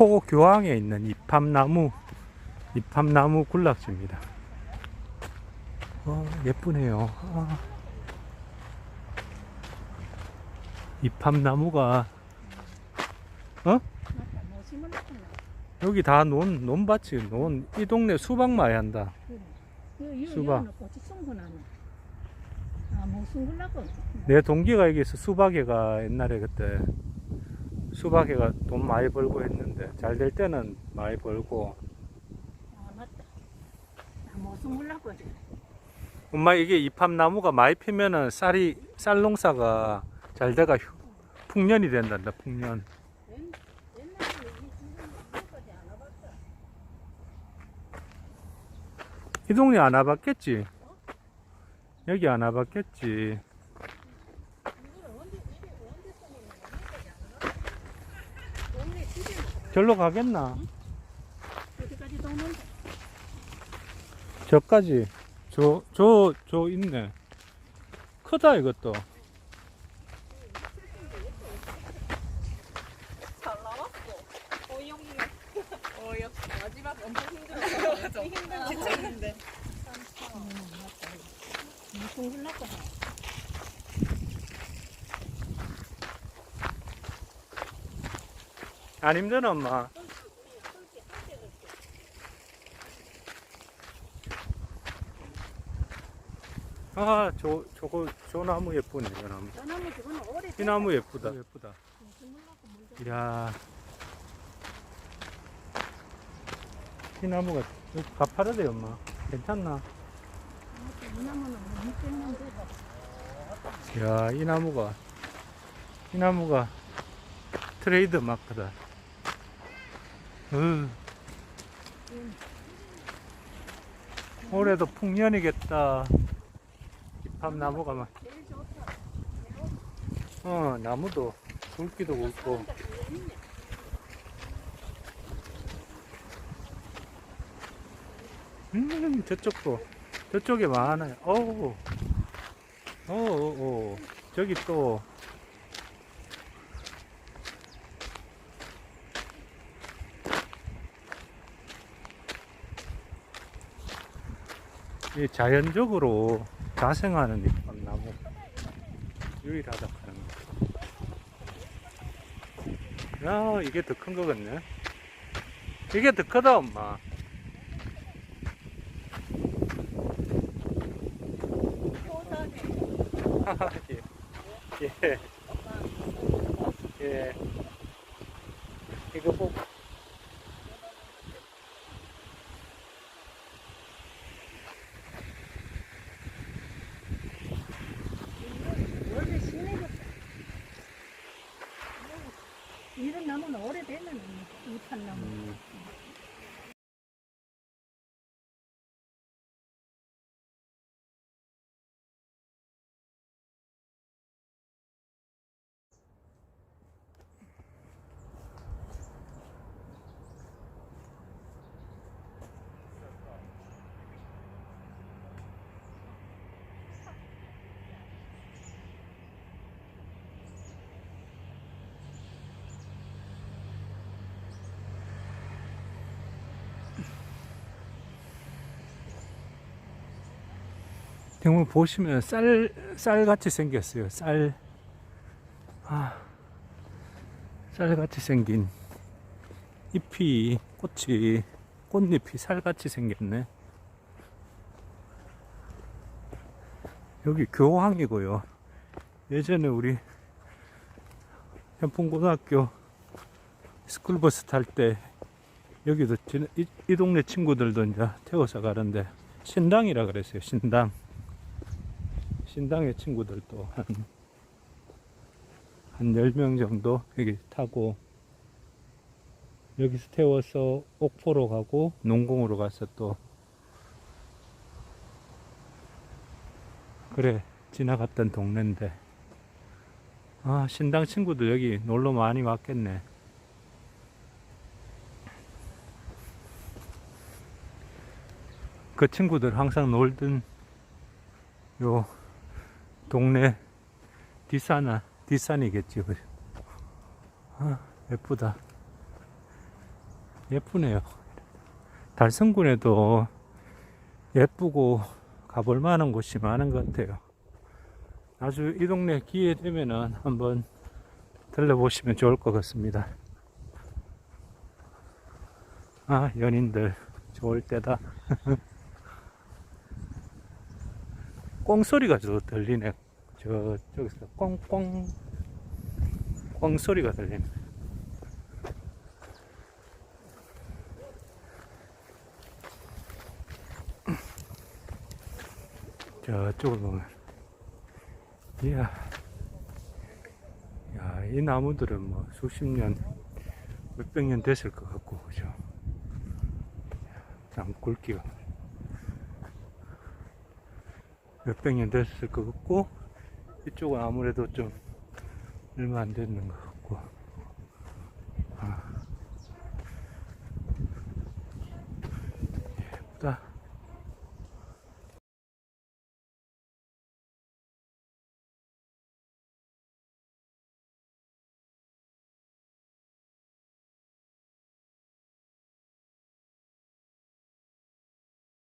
폭포 교황에 있는 이팝나무 이팝나무 군락지입니다. 어, 예쁘네요. 아. 이팝나무가 어? 여기 다 논, 논밭이 논, 이 동네 수박 많이 한다. 그래. 수박. 아. 내 동기가 여기서 수박회가 옛날에 그때 수박회가 돈 많이 벌고 했는데 잘 될 때는 많이 벌고 아, 맞다. 아, 뭐 송구라고. 엄마 이게 이팝나무가 많이 피면은 쌀이 쌀 농사가 잘 돼가 휴- 풍년이 된단다 풍년. 이 동네 안 와봤겠지 여기 안 와봤겠지 이거는 언제, 이게 언제 썼냐면 여기까지 안 와봤다. 동네 집에 절로 가겠나 어디까지 도는데? 저까지 저 저 저 있네 크다 이것도 잘 나왔어. 어이없네. 어이없. 마지막 엄청 힘들었어. 힘든 지쳤는데. 뭐 송구라고. 안 힘드나 엄마 아, 저, 저거, 저 나무 예쁘네, 저 나무. 저 나무 저거는 오래 이 나무 예쁘다. 예쁘다. 송구라고 물들 이야. 이 나무가 가파르대, 엄마. 괜찮나? 이 나무는 뭐 이야, 이 나무가, 이 나무가 트레이드 마크다. 으. 올해도 풍년이겠다. 이팝 나무가 막. 어, 나무도 굵기도 굵고. 음, 저쪽도, 저쪽에 많아요. 어우, 어우, 저기 또, 자연적으로 자생하는 이 나무 유일하다 하는 거. 야 이게 더 큰 거 같네. 이게 더 크다 엄마. 예. 예. 예. 이거 보고 원래 신내줬다. 이런 나무는 오래되면 이판 정말 보시면 쌀, 쌀 같이 생겼어요. 쌀. 아, 쌀 같이 생긴 잎이, 꽃이, 꽃잎이 쌀같이 생겼네. 여기 교황이고요. 예전에 우리 현풍고등학교 스쿨버스 탈 때 여기도 이, 이 동네 친구들도 이제 태워서 가는데 신당이라 그랬어요. 신당. 신당의 친구들도 한, 한 10명 정도 여기 타고 여기서 태워서 옥포로 가고 농공으로 가서 또 그래 지나갔던 동네인데. 아 신당 친구들 여기 놀러 많이 왔겠네. 그 친구들 항상 놀던 요 동네 뒷산아 뒷산이겠지? 아 예쁘다 예쁘네요. 달성군에도 예쁘고 가볼 만한 곳이 많은 것 같아요. 아주 이 동네 기회 되면은 한번 들러보시면 좋을 것 같습니다. 아, 연인들 좋을 때다. 꽁 소리가 저 들리네. 저 저기서 꽁꽁 꽁 소리가 들리네. 저쪽을 보면 이야 야, 이 나무들은 뭐 수십 년 몇백 년 됐을 것 같고 그죠 참 굵기가 몇백 년 됐을 것 같고 이쪽은 아무래도 좀 얼마 안 됐는 거